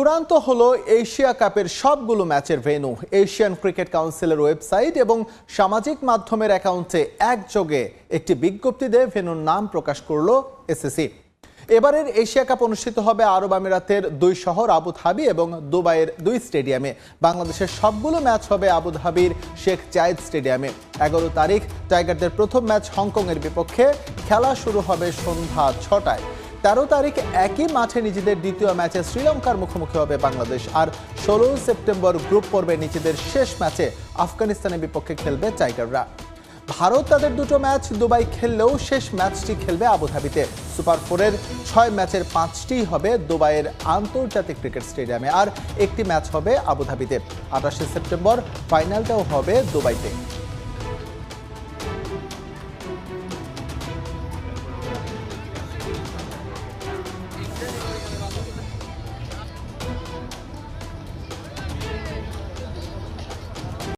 চূড়ান্ত হলো এশিয়া কাপের সবগুলো ম্যাচের ভেন্যু। এশিয়ান ক্রিকেট কাউন্সিলের ওয়েবসাইট এবং সামাজিক মাধ্যমের অ্যাকাউন্টে একযোগে একটি বিজ্ঞপ্তি দিয়ে ভেন্যুর নাম প্রকাশ করল এসএসসি। এবারের এশিয়া কাপ অনুষ্ঠিত হবে আরব আমিরাতের দুই শহর আবুধাবি এবং দুবাইয়ের দুই স্টেডিয়ামে। বাংলাদেশের সবগুলো ম্যাচ হবে আবুধাবির শেখ জায়েদ স্টেডিয়ামে। এগারো তারিখ টাইগারদের প্রথম ম্যাচ হংকংয়ের বিপক্ষে খেলা শুরু হবে সন্ধ্যা ছটায়। তেরো তারিখ একই মাঠে নিজেদের দ্বিতীয় ম্যাচে শ্রীলঙ্কার মুখোমুখি হবে বাংলাদেশ। আর ষোলো সেপ্টেম্বর গ্রুপ পর্বে নিজেদের শেষ ম্যাচে আফগানিস্তানের বিপক্ষে খেলবে টাইগাররা। ভারত তাদের দুটো ম্যাচ দুবাই খেললেও শেষ ম্যাচটি খেলবে আবুধাবিতে। সুপার ফোরের ছয় ম্যাচের পাঁচটিই হবে দুবাইয়ের আন্তর্জাতিক ক্রিকেট স্টেডিয়ামে। আর একটি ম্যাচ হবে আবুধাবিতে। আঠাশে সেপ্টেম্বর ফাইনালটাও হবে দুবাইতে।